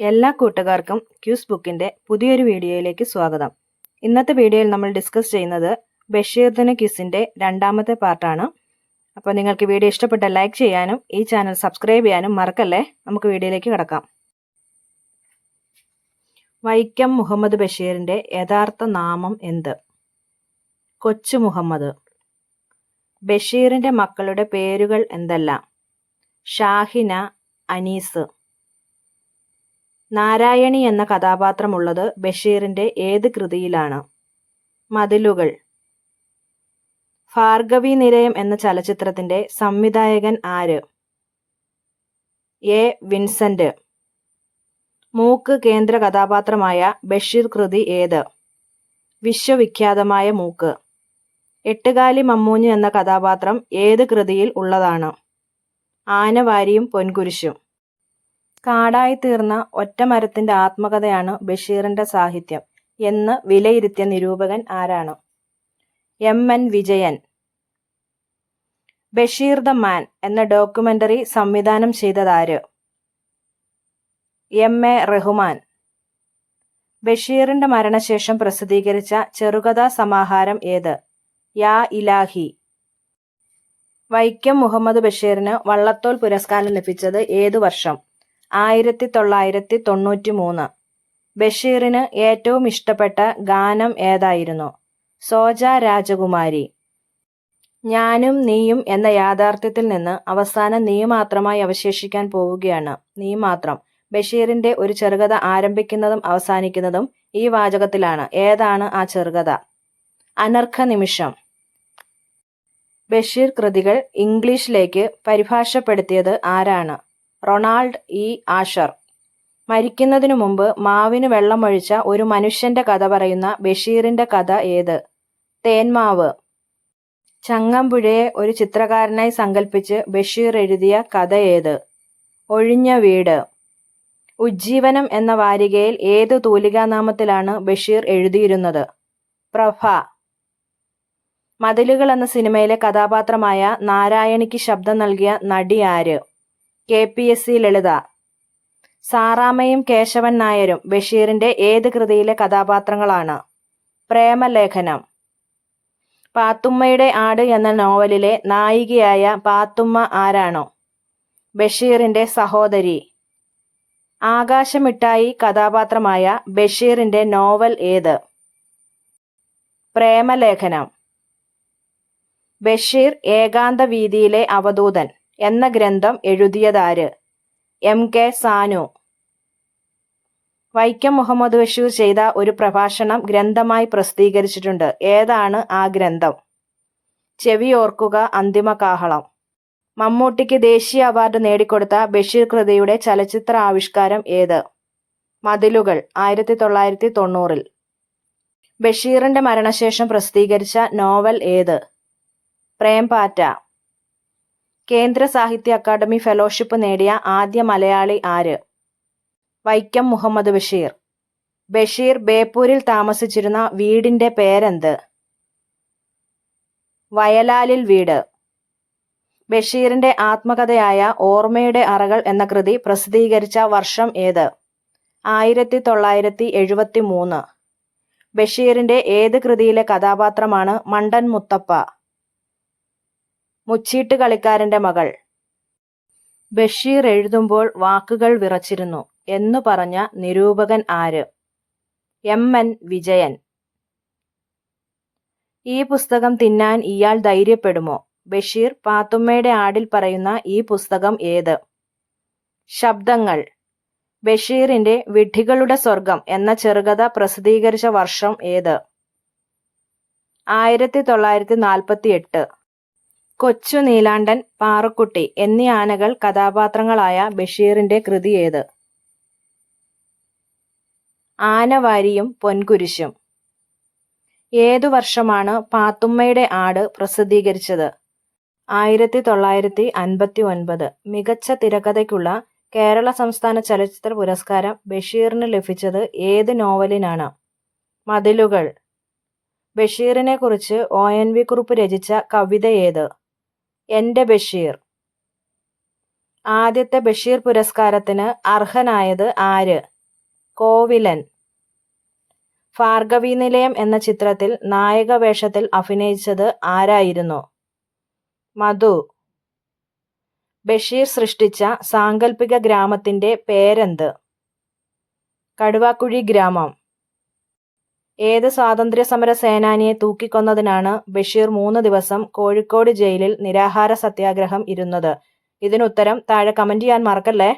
എല്ലാ കൂട്ടുകാർക്കും ക്യൂസ് ബുക്കിന്റെ പുതിയൊരു വീഡിയോയിലേക്ക് സ്വാഗതം. ഇന്നത്തെ വീഡിയോയിൽ നമ്മൾ ഡിസ്കസ് ചെയ്യുന്നത് ബഷീർദിന ക്യൂസിന്റെ രണ്ടാമത്തെ പാർട്ടാണ്. അപ്പോൾ നിങ്ങൾക്ക് വീഡിയോ ഇഷ്ടപ്പെട്ട ലൈക്ക് ചെയ്യാനും ഈ ചാനൽ സബ്സ്ക്രൈബ് ചെയ്യാനും മറക്കല്ലേ? നമുക്ക് വീഡിയോയിലേക്ക് കിടക്കാം. വൈക്കം മുഹമ്മദ് ബഷീറിന്റെ യഥാർത്ഥ നാമം എന്ത്? കൊച്ചു മുഹമ്മദ്. ബഷീറിന്റെ മക്കളുടെ പേരുകൾ എന്തെല്ലാം? ഷാഹിന അനീസ്. നാരായണി എന്ന കഥാപാത്രമുള്ളത് ബഷീറിന്റെ ഏത് കൃതിയിലാണ്? മതിലുകൾ. ഭാർഗവി നിലയം എന്ന ചലച്ചിത്രത്തിന്റെ സംവിധായകൻ ആര്? എ. വിൻസെന്റ്. മൂക്ക് കേന്ദ്ര കഥാപാത്രമായ ബഷീർ കൃതി ഏത്? വിശ്വവിഖ്യാതമായ മൂക്ക്. എട്ടുകാലി മമ്മൂഞ്ഞ് എന്ന കഥാപാത്രം ഏത് കൃതിയിൽ ഉള്ളതാണ്? ആനവാരിയും പൊൻകുരിശും. കാടായിത്തീർന്ന ഒറ്റമരത്തിന്റെ ആത്മകഥയാണ് ബഷീറിന്റെ സാഹിത്യം എന്ന് വിലയിരുത്തിയ നിരൂപകൻ ആരാണ്? M. N. Vijayan. Basheer the man എന്ന ഡോക്യുമെന്ററി സംവിധാനം ചെയ്തതാര്? എം. എ. റഹ്മാൻ. ബഷീറിന്റെ മരണശേഷം പ്രസിദ്ധീകരിച്ച ചെറുകഥാ സമാഹാരം ഏത്? യാ ഇലാഹി. വൈക്കം മുഹമ്മദ് ബഷീറിന് വള്ളത്തോൾ പുരസ്കാരം ലഭിച്ചത് ഏതു വർഷം? ആയിരത്തി തൊള്ളായിരത്തി തൊണ്ണൂറ്റി മൂന്ന് ബഷീറിന് ഏറ്റവും ഇഷ്ടപ്പെട്ട ഗാനം ഏതായിരുന്നു? സോജ രാജകുമാരി. ഞാനും നീയും എന്ന യാഥാർത്ഥ്യത്തിൽ നിന്ന് അവസാനം നീ മാത്രമായി അവശേഷിക്കാൻ പോവുകയാണ്. നീ മാത്രം. ബഷീറിന്റെ ഒരു ചെറുകഥ ആരംഭിക്കുന്നതും അവസാനിക്കുന്നതും ഈ വാചകത്തിലാണ്. ഏതാണ് ആ ചെറുകഥ? അനർഘ നിമിഷം. ബഷീർ കൃതികൾ ഇംഗ്ലീഷിലേക്ക് പരിഭാഷപ്പെടുത്തിയത് ആരാണ്? Ronald E. ആഷർ. മരിക്കുന്നതിനു മുമ്പ് മാവിന് വെള്ളമൊഴിച്ച ഒരു മനുഷ്യന്റെ കഥ പറയുന്ന ബഷീറിന്റെ കഥ ഏത്? തേന്മാവ് ചങ്ങമ്പുഴയെ ഒരു ചിത്രകാരനായി സങ്കല്പിച്ച് ബഷീർ എഴുതിയ കഥ ഏത്? ഒഴിഞ്ഞ വീട്. ഉജ്ജീവനം എന്ന വാരികയിൽ ഏത് തൂലികാനാമത്തിലാണ് ബഷീർ എഴുതിയിരുന്നത്? പ്രഭ. മതിലുകൾ എന്ന സിനിമയിലെ കഥാപാത്രമായ നാരായണിക്ക് ശബ്ദം നൽകിയ നടി ആര്? K P S C Lalitha. സാറാമയും Keshavan നായരും ബഷീറിന്റെ ഏത് കൃതിയിലെ കഥാപാത്രങ്ങളാണ്? പ്രേമലേഖനം. പാത്തുമ്മയുടെ ആട് എന്ന നോവലിലെ നായികയായ പാത്തുമ്മ ആരാണോ? ബഷീറിന്റെ സഹോദരി. ആകാശമിട്ടായി കഥാപാത്രമായ ബഷീറിന്റെ നോവൽ ഏത്? പ്രേമലേഖനം. ബഷീർ ഏകാന്ത വീതിയിലെ അവധൂതൻ. എന്ന ഗ്രന്ഥം എഴുതിയതാര്? M K Sanu. Vaikom Muhammad Basheer ചെയ്ത ഒരു പ്രഭാഷണം ഗ്രന്ഥമായി പ്രസിദ്ധീകരിച്ചിട്ടുണ്ട്. ഏതാണ് ആ ഗ്രന്ഥം? ചെവി ഓർക്കുക അന്തിമ കാഹളം. മമ്മൂട്ടിക്ക് ദേശീയ അവാർഡ് നേടിക്കൊടുത്ത ബഷീർ കൃതിയുടെ ചലച്ചിത്ര ആവിഷ്കാരം ഏത്? മതിലുകൾ ആയിരത്തി തൊള്ളായിരത്തി തൊണ്ണൂറിൽ. ബഷീറിന്റെ മരണശേഷം പ്രസിദ്ധീകരിച്ച നോവൽ ഏത്? പ്രേംപാറ്റ. കേന്ദ്ര സാഹിത്യ അക്കാദമി ഫെലോഷിപ്പ് നേടിയ ആദ്യ മലയാളി ആര്? വൈക്കം മുഹമ്മദ് ബഷീർ. ബഷീർ ബേപ്പൂരിൽ താമസിച്ചിരുന്ന വീടിന്റെ പേരെന്ത്? വയലാലിൽ വീട്. ബഷീറിന്റെ ആത്മകഥയായ ഓർമ്മയുടെ അറകൾ എന്ന കൃതി പ്രസിദ്ധീകരിച്ച വർഷം ഏത്? ആയിരത്തി തൊള്ളായിരത്തി എഴുപത്തി മൂന്ന് ബഷീറിന്റെ ഏത് കൃതിയിലെ കഥാപാത്രമാണ് മണ്ടൻ മുത്തപ്പ? മുച്ചീട്ട് കളിക്കാരന്റെ മകൾ. ബഷീർ എഴുതുമ്പോൾ വാക്കുകൾ വിറച്ചിരുന്നു. എന്നു പറഞ്ഞ നിരൂപകൻ ആര്? എം. എൻ. വിജയൻ. ഈ പുസ്തകം തിന്നാൻ ഇയാൾ ധൈര്യപ്പെടുമോ? ബഷീർ പാത്തുമ്മയുടെ ആടിൽ പറയുന്ന ഈ പുസ്തകം ഏത്? ശബ്ദങ്ങൾ. ബഷീറിന്റെ വിഡ്ഢികളുടെ സ്വർഗം എന്ന ചെറുകഥ പ്രസിദ്ധീകരിച്ച വർഷം ഏത്? ആയിരത്തി തൊള്ളായിരത്തി നാൽപ്പത്തി എട്ട് കൊച്ചു നീലാണ്ടൻ പാറക്കുട്ടി എന്നീ ആനകൾ കഥാപാത്രങ്ങളായ ബഷീറിന്റെ കൃതി ഏത്? ആനവാരിയും പൊൻകുരിശും. ഏതു വർഷമാണ് പാത്തുമ്മയുടെ ആട് പ്രസിദ്ധീകരിച്ചത്? ആയിരത്തി തൊള്ളായിരത്തി അൻപത്തി ഒൻപത് മികച്ച തിരക്കഥയ്ക്കുള്ള കേരള സംസ്ഥാന ചലച്ചിത്ര പുരസ്കാരം ബഷീറിന് ലഭിച്ചത് ഏത് നോവലിനാണ്? മതിലുകൾ. ബഷീറിനെ കുറിച്ച് ഒ എൻ വി കുറുപ്പ് രചിച്ച കവിത ഏത്? എന്റെ ബഷീർ. ആദ്യത്തെ ബഷീർ പുരസ്കാരത്തിന് അർഹനായത് ആര്? കോവിലൻ. ഭാർഗവി നിലയം എന്ന ചിത്രത്തിൽ നായക വേഷത്തിൽ അഭിനയിച്ചത് ആരായിരുന്നു? മധു. ബഷീർ സൃഷ്ടിച്ച സാങ്കല്പിക ഗ്രാമത്തിന്റെ പേരെന്ത്? കടുവാക്കുഴി ഗ്രാമം. ഏത് സ്വാതന്ത്ര്യ സമര സേനാനിയെ തൂക്കിക്കൊന്നതിനാണ് ബഷീർ മൂന്ന് ദിവസം കോഴിക്കോട് ജയിലിൽ നിരാഹാര സത്യാഗ്രഹം ഇരുന്നത്? ഇതിനുത്തരം താഴെ കമന്റ് ചെയ്യാൻ മറക്കല്ലേ?